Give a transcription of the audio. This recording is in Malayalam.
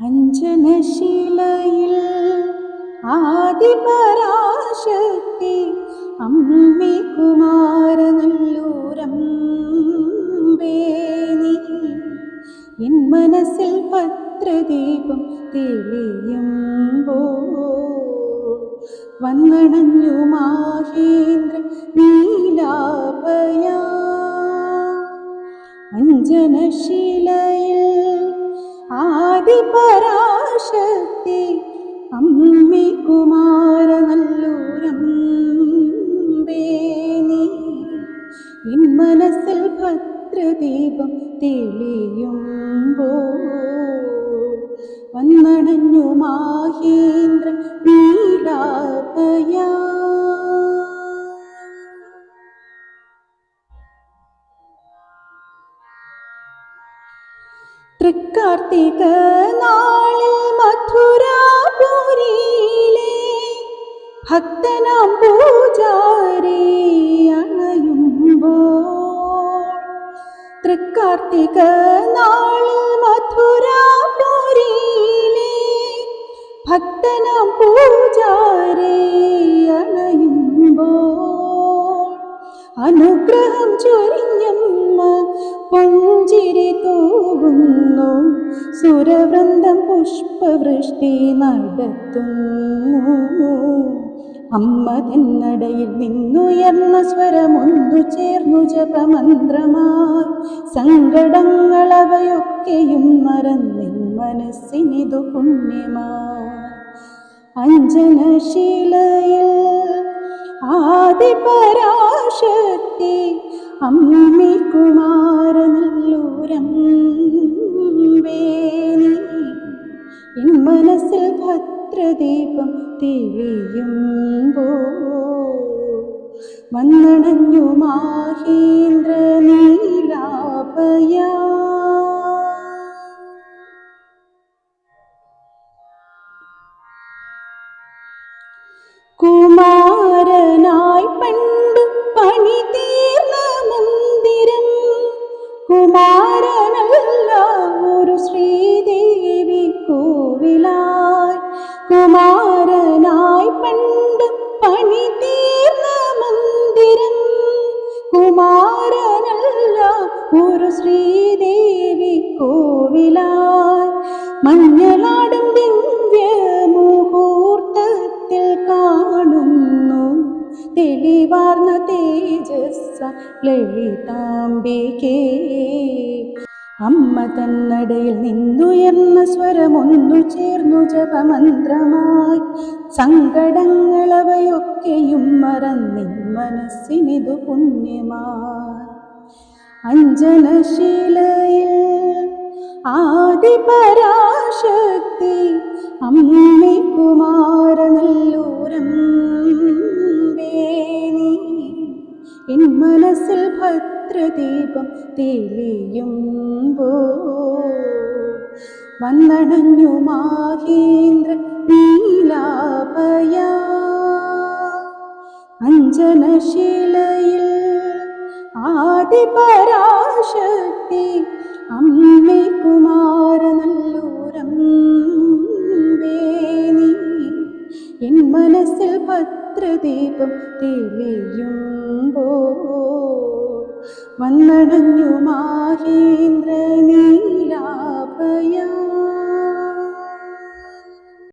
അഞ്ജനശിലയിൽ ആദിപരാശക്തി അമ്മി കുമാരനല്ലൂരമ്പേനി എൻ മനസ്സിൽ പത്രദീപം തെളിയുമ്പോ വന്നണഞ്ഞു മാഹേന്ദ്ര നീലാഭയ. അഞ്ജനശിലയിൽ ആദിപരാശക്തി അമ്മി കുമാരനല്ലൂരമ്പേനി എൻ മനസ്സിൽ ഭദ്രദീപം തെളിയുമ്പോ വന്നണഞ്ഞു മാഹേന്ദ്ര നീലാഭയ തൃക്കാർത്തിക നാളിൽ മധുരാപുരിയിലെ ഭക്തനാം പൂജാരി അണയുമ്പോൾ തൃക്കാർത്തിക നാളിൽ മധുരാപുരിയിലെ ഭക്തനാം പൂജാരി അണയുമ്പോൾ അനുഗ്രഹം ചൊരിഞ്ഞമ്മ പുഞ്ചിരി തൂകുന്നു സുരവൃന്ദം പുഷ്പവൃഷ്ടി നടത്തുന്നു. അമ്മ തന്നടയിൽ നിന്നുയർന്ന സ്വരമൊന്നു ചേർന്നു ജപമന്ത്രമായി. സങ്കടങ്ങളവയൊക്കെയും മറന്നിൻ മനസ്സിനിതു പുണ്യമായി. അഞ്ജനശീലയിൽ ആദിപരാശക്തി അമ്മി മനസ്സിൽ ഭദ്രദീപം തെളിയുമ്പോ വന്നണഞ്ഞു മാഹീന്ദ്ര നീലാഭയ. കുമാരനായി കോവിലായി കുമാരനായി പണ്ട് പണി തീർന്ന മന്ദിരം. കുമാരനല്ല ഒരു ശ്രീദേവി കോവിലായി. മഞ്ഞളാടും ദിവ്യ മുഹൂർത്തത്തിൽ കാണുന്നു. തെളിവാർന്ന തേജസ്സ ലളിതാംബികേ. അമ്മ തന്നടയിൽ നിന്നുയർന്ന സ്വരമൊന്നു ചേർന്നു ജപമന്ത്രമായി. സങ്കടങ്ങളവയൊക്കെയും മറന്നിൻ മനസ്സിനിതു പുണ്യമായി. അഞ്ജനശീലയിൽ ആദിപരാശക്തി അമ്മി കുമാരനല്ലൂരമ്പേനി മനസ്സിൽ ഭദ്രദീപം തെളിയുമ്പോ വന്നണഞ്ഞു മാഹേന്ദ്ര നീലാഭയ. ആദി ആദിപരാശക്തി അമ്മി കുമാരനല്ലൂരമ്പേനി ദീപം തെളിയുമ്പോൾ വന്നടഞ്ഞു മാഹേന്ദ്ര നീലാഭയം